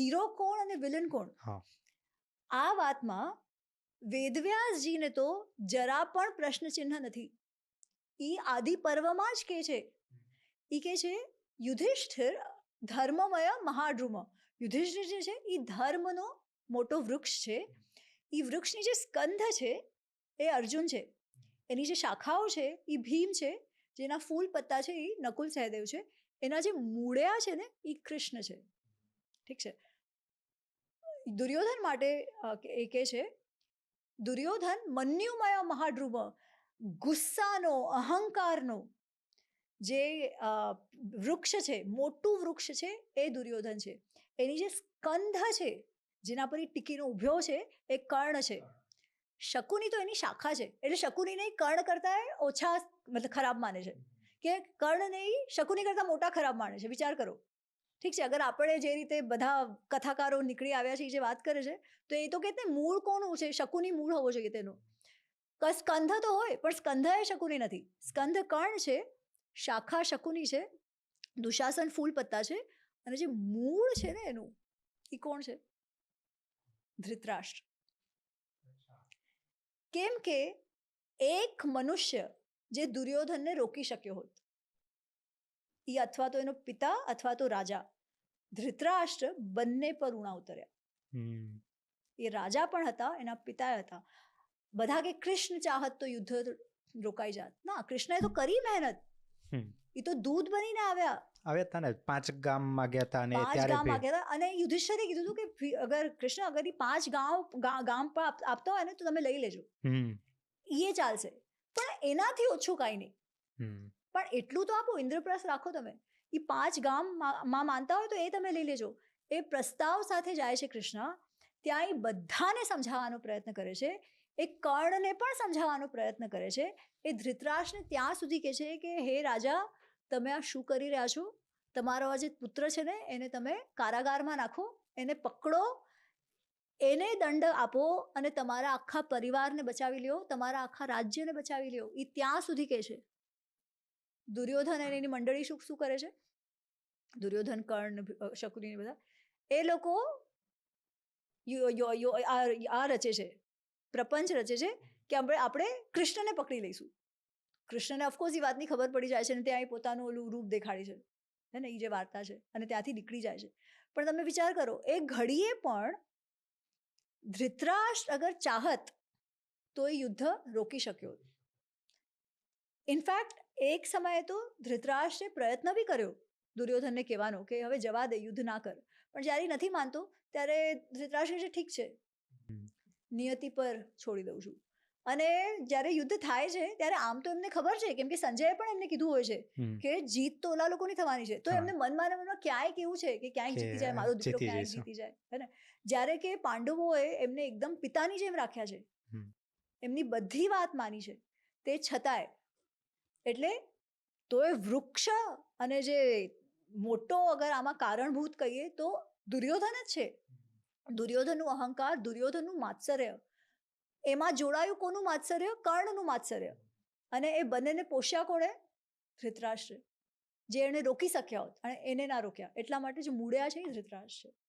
Hero કોણ અને villain કોણ? આ વાતમાં વેદવ્યાસજીને તો જરા પણ પ્રશ્ન ચિહ્ન નથી. એ આદિ પર્વમાં જ કે છે. એ કે છે યુધિષ્ઠિર ધર્મમય મહાડ્રુમ યુધિષ્ઠિર જે છે એ ધર્મનો મોટો વૃક્ષ છે. એ વૃક્ષની જે સ્કંધ છે એ અર્જુન છે. એની જે શાખાઓ છે એ ભીમ છે. જેના ફૂલ પત્તા છે એ નકુલ સહદેવ છે. એના જે મૂળિયા છે ને એ કૃષ્ણ છે. ઠીક છે? દુર્યોધન માટે એ કહે છે, દુર્યોધન મન્યુમય મહાડ્રુમ ગુસ્સાનો, અહંકારનો, જે વૃક્ષ છે, મોટું વૃક્ષ છે, એ દુર્યોધન છે. એની જે સ્કંધ છે, જેના પર ટીકીનો ઉભ્યો છે, એ કર્ણ છે. શકુની તો એની શાખા છે. એટલે શકુનીને નહીં, કર્ણ કરતાં ઓછા, મતલબ ખરાબ માને છે. કે કર્ણને નહીં, શકુની કરતાં મોટા ખરાબ માને છે. વિચાર કરો. ઠીક છે, અગર આપણે જે રીતે બધા કથાકારો નીકળી આવ્યા છે જે વાત કરે છે, તો એ તો કે તે મૂળ કોનું છે? શકુની મૂળ હોવો જોઈએ તેનો. સ્કંધ તો હોય, પણ સ્કંધ એ શકુની નથી. સ્કંધ કર્ણ છે, શાખા શકુની છે, દુશાસન ફૂલ પત્તા છે, અને જે મૂળ છે ને એનું એ કોણ છે? ધૃતરાષ્ટ્ર કેમ કે એક મનુષ્ય જે દુર્યોધનને રોકી શક્યો હોત એ અથવા તો એનો પિતા અથવા તો રાજા. ધૃતરાષ્ટ્ર બંને પર ઉણા ઉતર્યા. એ રાજા પણ હતા એના પિતા હતા. બધા કે કૃષ્ણ ચાહત તો યુદ્ધ રોકાઈ જાત. ના કૃષ્ણએ તો કરી મહેનત. એ તો દૂધ બનીને આવ્યા. આવ્યા હતા ને પાંચ ગામમાં ગયા હતા અને પાંચ ત્યારે ગામ ગયા હતા અને યુધિષ્ઠિરે કીધું હતું કે અગર કૃષ્ણ અગર એ પાંચ ગામ ગામ પર આપતો હોય ને તો તમે લઈ લેજો. હમ. એ ચાલશે. પણ એનાથી ઓછું કાંઈ નહીં. હમ. પણ એટલું તો આપો, ઇન્દ્રપ્રસ્થ રાખો તમે. એ પાંચ ગામ મા- માનતા હોય તો એ તમે લઈ લેજો. એ પ્રસ્તાવ સાથે જાય છે કૃષ્ણ. ત્યાં એ બધાને સમજાવવાનો પ્રયત્ન કરે છે. એ કર્ણને પણ સમજાવવાનો પ્રયત્ન કરે છે. એ ધૃતરાષ્ટ્રને ત્યાં સુધી કહે છે કે, હે રાજા, તમે આ શું કરી રહ્યા છો? તમારો આ જે પુત્ર છે ને, એને તમે કારાગારમાં નાખો, એને પકડો, એને દંડ આપો અને તમારા આખા પરિવારને બચાવી લ્યો, તમારા આખા રાજ્યને બચાવી લ્યો. એ ત્યાં સુધી કહે છે. દુર્યોધન અને એની મંડળી શું શું કરે છે? દુર્યોધન, કર્ણ શકુની બધા. એ લોકો આ રચે છે. પ્રપંચ રચે છે કે આપણે આપણે કૃષ્ણને પકડી લઈશું. કૃષ્ણને ઓફકોર્સ એ વાતની ખબર પડી જાય છે અને ત્યાં એ પોતાનું ઓલું રૂપ દેખાડે છે. હે ને એ જે વાર્તા છે અને ત્યાંથી નીકળી જાય છે. પણ તમે વિચાર કરો, એ ઘડીએ પણ ધૃતરાષ્ટ્ર અગર ચાહત તો એ યુદ્ધ રોકી શક્યો. ઇનફેક્ટ એક સમયે તો ધૃતરાષ્ટ્રે પ્રયત્ન બી કર્યો દુર્યોધનને કહેવાનો કે હવે જવા દે યુદ્ધ ના કર. પણ જ્યારે નથી માનતો ત્યારે ધૃતરાષ્ટ્ર છે ઠીક છે. નિયતિ પર છોડી દઉં છું. અને જ્યારે યુદ્ધ થાય છે ત્યારે આમ તો એમને ખબર છે કેમ કે સંજયે પણ એમને કીધું હોય છે કે જીત તો ઓલા લોકોની થવાની છે. તો એમને મનમાં મનમાં ક્યાંય કેવું છે કે ક્યાંય જીતી જાય મારો દીકરો જીતી જીતી જાય હે ને? જ્યારે કે પાંડવોએ એમને એકદમ પિતાની જેમ રાખ્યા છે. એમની બધી વાત માની છે. તે છતાંય એટલે તો એ વૃક્ષ અને જે મોટો અગર આમાં કારણભૂત કહીએ તો દુર્યોધન જ છે. દુર્યોધનનું અહંકાર, દુર્યોધનનું માત્સર્ય, એમાં જોડાયું કોનું માત્સર્ય? કર્ણનું માત્સર્ય. અને એ બંનેને પોષ્યા કોણે? ધૃતરાષ્ટ્ર જે એને રોકી શક્યા હોત. અને એને ના રોક્યા. એટલા માટે જે મૂળ્યા છે એ ધૃતરાષ્ટ્ર છે